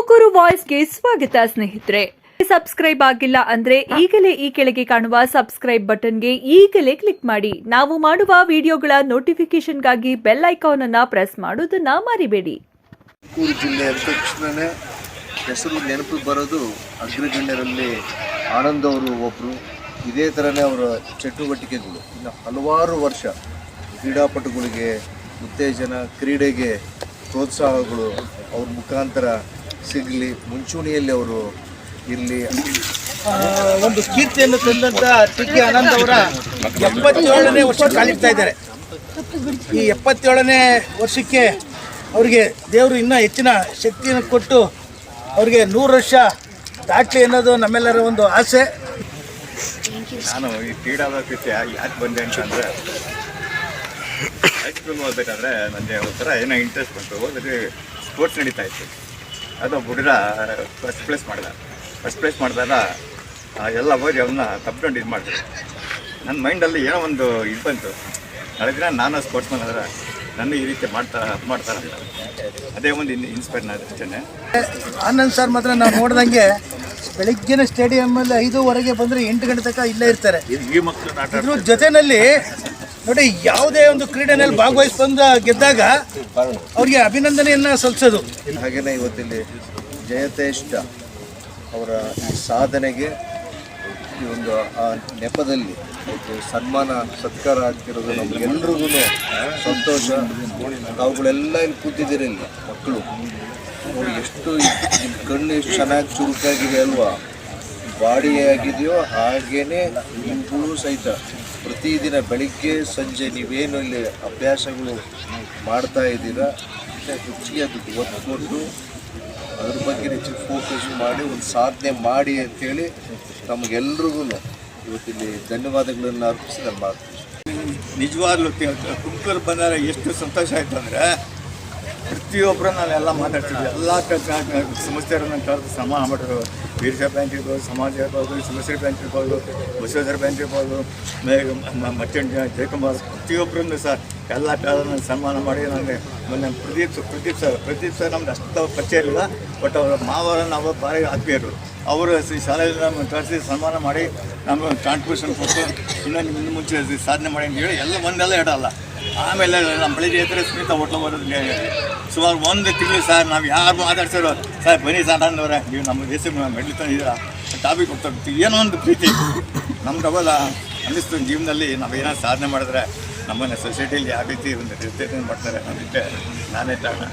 ತುಮಕೂರು ವಾಯ್ಸ್ಗೆ ಸ್ವಾಗತ, ಸ್ನೇಹಿತರೆ. ಸಬ್ಸ್ಕ್ರೈಬ್ ಆಗಿಲ್ಲ ಅಂದ್ರೆ ಈಗಲೇ ಈ ಕೆಳಗೆ ಕಾಣುವ ಸಬ್ಸ್ಕ್ರೈಬ್ ಬಟನ್ಗೆ ಈಗಲೇ ಕ್ಲಿಕ್ ಮಾಡಿ. ನಾವು ಮಾಡುವ ವಿಡಿಯೋಗಳ ನೋಟಿಫಿಕೇಶನ್ಗಾಗಿ ಬೆಲ್ ಐಕಾನ್ ಅನ್ನ ಪ್ರೆಸ್ ಮಾಡೋದನ್ನ ಮರಿಬೇಡಿ. ತುಮಕೂರು ಜಿಲ್ಲೆ ಹೆಸರು ನೆನಪು ಬರೋದು ಅಗ್ರಗಣ್ಯರಲ್ಲಿ ಆನಂದ್ ಅವರು ಒಬ್ಬರು ಇದೇ ಥರನೇ ಅವರ ಚಟುವಟಿಕೆಗಳು. ಇನ್ನು ಹಲವಾರು ವರ್ಷ ಕ್ರೀಡಾಪಟುಗಳಿಗೆ ಉತ್ತೇಜನ, ಕ್ರೀಡೆಗೆ ಪ್ರೋತ್ಸಾಹಗಳು ಅವ್ರ ಮುಖಾಂತರ ಸಿಗಲಿ ಮುಂಚೂಣಿಯಲ್ಲಿ ಅವರು ಇರಲಿ. ಒಂದು ಕೀರ್ತಿಯನ್ನು ತಂದಂತ ಟಿ ಕೆ ಆನಂದ್ ಅವರ ಎಪ್ಪತ್ತೇಳನೇ ವರ್ಷ ಕಾಲಿಡ್ತಾ ಇದ್ದಾರೆ. ಈ ಎಪ್ಪತ್ತೇಳನೇ ವರ್ಷಕ್ಕೆ ಅವರಿಗೆ ದೇವರು ಇನ್ನೂ ಹೆಚ್ಚಿನ ಶಕ್ತಿಯನ್ನು ಕೊಟ್ಟು ಅವರಿಗೆ ನೂರು ವರ್ಷ ದಾಟ್ಲಿ ಅನ್ನೋದು ನಮ್ಮೆಲ್ಲರ ಒಂದು ಆಸೆ. ನಾನು ಈ ಕ್ರೀಡಾಭ್ಯಾಸಕ್ಕೆ ಯಾಕೆ ಬಂದೆ ಅಂತಂದರೆ ಹೈಸ್ಕೂಲ್ ಓದಬೇಕಾದ್ರೆ ನನಗೆ ಒಂಥರ ಏನೋ ಇಂಟ್ರೆಸ್ಟ್ ಬಂತು. ಓದಿದ್ರೆ ಸ್ಪೋರ್ಟ್ಸ್ ನಡೀತಾ ಇತ್ತು. ಅದು ಹುಡುಗ ಫಸ್ಟ್ ಪ್ಲೇಸ್ ಮಾಡಿದ. ಫಸ್ಟ್ ಪ್ಲೇಸ್ ಮಾಡಿದಾಗ ಎಲ್ಲ ಹೋಗಿ ಅವನ್ನ ತಪ್ಕೊಂಡು ಇದು ಮಾಡ್ತಾರೆ ನನ್ನ ಮೈಂಡಲ್ಲಿ ಏನೋ ಒಂದು ಇದು ಬಂತು. ನಾಳೆ ದಿನ ನಾನು ಸ್ಪೋರ್ಟ್ಸ್ ಮ್ಯಾನ್ ಆದರೆ ನನ್ನ ಈ ರೀತಿ ಮಾಡ್ತಾ ಮಾಡ್ತಾರಂತ. ಅದೇ ಒಂದು ಇನ್ ಇನ್ಸ್ಪೈರ್ ಅಷ್ಟೇ ಆನಂದ್ ಸರ್ ಮಾತ್ರ ನಾವು ನೋಡ್ದಂಗೆ ಬೆಳಿಗ್ಗಿನ ಸ್ಟೇಡಿಯಮ್ಮಲ್ಲಿ ಐದೂವರೆಗೆ ಬಂದರೆ ಎಂಟು ಗಂಟೆ ತನಕ ಇಲ್ಲೇ ಇರ್ತಾರೆ. ಈ ಮಕ್ಕಳು ಜೊತೆಯಲ್ಲಿ ನೋಡಿ, ಯಾವುದೇ ಒಂದು ಕ್ರೀಡೆನಲ್ಲಿ ಭಾಗವಹಿಸಿ ಬಂದ ಗೆದ್ದಾಗ ಅವರಿಗೆ ಅಭಿನಂದನೆಯನ್ನು ಸಲ್ಲಿಸೋದು. ಹಾಗೆಯೇ ಇವತ್ತಿಲ್ಲಿ ಜಯತೇಷ್ಟ ಅವರ ಈ ಸಾಧನೆಗೆ ಈ ಒಂದು, ಆ ನೆಪದಲ್ಲಿ ಸನ್ಮಾನ, ಸತ್ಕಾರ ಆಗ್ತಿರೋದು ನಮಗೆಲ್ರಿಗೂ ಸಂತೋಷ. ನಾವುಗಳೆಲ್ಲ ಇಲ್ಲಿ ಕೂತಿದ್ದೀರಿ ಇಲ್ಲಿ, ಮಕ್ಕಳು. ನೋಡಿ, ಎಷ್ಟು ಕಣ್ಣು ಎಷ್ಟು ಚೆನ್ನಾಗಿ ಚುರುಕಾಗಿದೆ ಅಲ್ವಾ? ಬಾಡಿ ಆಗಿದೆಯೋ ಹಾಗೇನೆ ನಿಮ್ಗಳು ಸಹಿತ. ಪ್ರತಿದಿನ ಬೆಳಿಗ್ಗೆ, ಸಂಜೆ ನೀವೇನು ಇಲ್ಲಿ ಅಭ್ಯಾಸಗಳು ಮಾಡ್ತಾ ಇದ್ದೀರಾ? ರುಚಿಗೆ ಅದಕ್ಕೆ ಒತ್ತುಕೊಂಡು ಅದ್ರ ಬಗ್ಗೆ ಹೆಚ್ಚು ಫೋಕಸ್ ಮಾಡಿ, ಒಂದು ಸಾಧನೆ ಮಾಡಿ ಅಂತೇಳಿ ನಮಗೆಲ್ರಿಗೂ ಇವತ್ತಿಲ್ಲಿ ಧನ್ಯವಾದಗಳನ್ನು ಅರ್ಪಿಸಿ ನಾನು ಮಾಡ್ತೀನಿ ನಿಜವಾಗ್ಲೂ ತುಮಕೂರು ಬಂದಾಗ ಎಷ್ಟು ಸಂತೋಷ ಆಯ್ತು ಅಂದರೆ ಪ್ರತಿಯೊಬ್ಬರು ಎಲ್ಲ ಮಾತಾಡ್ತಿದ್ವಿ ಎಲ್ಲ ಸಮಸ್ಯೆಗಳನ್ನ ಕರೆದು ಸಮಾನ ಮಾಡಿದ್ರು ವೀರಶ ಬ್ಯಾಂಕ್ ಇರ್ಬೋದು, ಸಮಾಜ ಇರ್ಬೋದು ಸುಮಶ್ರೀ ಬ್ಯಾಂಕ್ ಇರ್ಬೋದು, ಬಸವೇಶ್ವರ ಬ್ಯಾಂಕ್ ಇರ್ಬೋದು ಮಚ್ಚಂಡ ಜಯಕುಮಾರ್ ಪ್ರತಿಯೊಬ್ಬರನ್ನು ಸರ್ ಎಲ್ಲ ಕಾಲನ್ನು ಸನ್ಮಾನ ಮಾಡಿ ನನಗೆ ಮೊನ್ನೆ ಪ್ರದೀಪ್ ಪ್ರದೀಪ್ ಸರ್ ಪ್ರದೀಪ್ ಸರ್ ನಮ್ದು ಅಷ್ಟು ಪರಿಚಯ ಇರಲಿಲ್ಲ ಬಟ್ ಅವರ ಮಾವರ ನಾವು ಭಾರಿ ಆತ್ಮೀಯರು. ಅವರು ಈ ಶಾಲೆಯಲ್ಲಿ ನಮ್ಮನ್ನು ಕಳಿಸಿ ಸನ್ಮಾನ ಮಾಡಿ ನಮ್ಮ ಕಾಂಟ್ರಿಬ್ಯೂಷನ್ ಕೊಟ್ಟು ಇನ್ನೊಂದು ಮುಂದೆ ಮುಂಚೆ ಸಾಧನೆ ಮಾಡಿ ಅಂತ ಹೇಳಿ ಎಲ್ಲ ಒಂದೆಲ್ಲ ಇಡಲ್ಲ. ಆಮೇಲೆ ನಮ್ಮ ಬೆಳಿಗ್ಗೆ ಎದ್ರೆ ಸ್ಮಿತಾ ಹೋಟ್ಲ ಬರೋದು ಸುಮಾರು ಒಂದು ತಿಂಗಳು ಸರ್ ನಾವು ಯಾರು ಮಾತಾಡ್ಸಿರೋ. ಸರ್, ಬನ್ನಿ ಸರ್ ಅಂದವ್ರೆ ನೀವು ನಮ್ಮ ದೇಶ ಮೆಡ್ಲಿ ತಂದಿದ್ದೀರಾ? ಟಾಪಿಕ್ ಹೋಗ್ತಾ ಏನೋ ಒಂದು ಪ್ರೀತಿ. ನಮ್ಮ ಡಬಲ್ ಅನ್ನಿಸ್ತು. ಜೀವನದಲ್ಲಿ ನಾವು ಏನಾದ್ರು ಸಾಧನೆ ಮಾಡಿದ್ರೆ ನಮ್ಮನ್ನು ಸೊಸೈಟಿಯಲ್ಲಿ ಯಾವ ರೀತಿ ಒಂದು ನಿರ್ದೇಶನ ಮಾಡ್ತಾರೆ ಅದಕ್ಕೆ ನಾನೇ ಕಾರಣ.